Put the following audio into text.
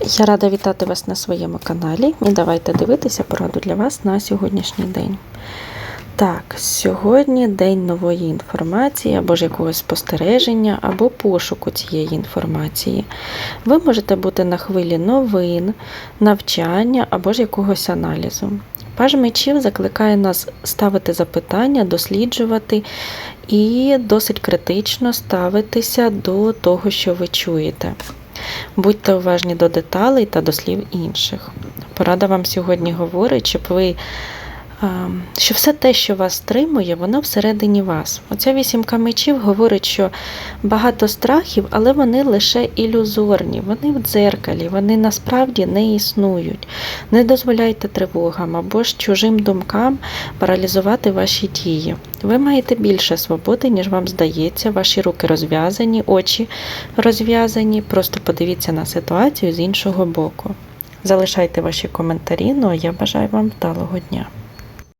Я рада вітати вас на своєму каналі і давайте дивитися пораду для вас на сьогоднішній день. Так, сьогодні день нової інформації або ж якогось спостереження, або пошуку цієї інформації. Ви можете бути на хвилі новин, навчання або ж якогось аналізу. Паж мечів закликає нас ставити запитання, досліджувати і досить критично ставитися до того, що ви чуєте. Будьте уважні до деталей та до слів інших. Порада вам сьогодні говорить, щоб ви. Що все те, що вас стримує, воно всередині вас. Оця вісімка мечів говорить, що багато страхів, але вони лише ілюзорні, вони в дзеркалі, вони насправді не існують. Не дозволяйте тривогам або ж чужим думкам паралізувати ваші дії. Ви маєте більше свободи, ніж вам здається, ваші руки розв'язані, очі розв'язані. Просто подивіться на ситуацію з іншого боку. Залишайте ваші коментарі, ну а я бажаю вам вдалого дня.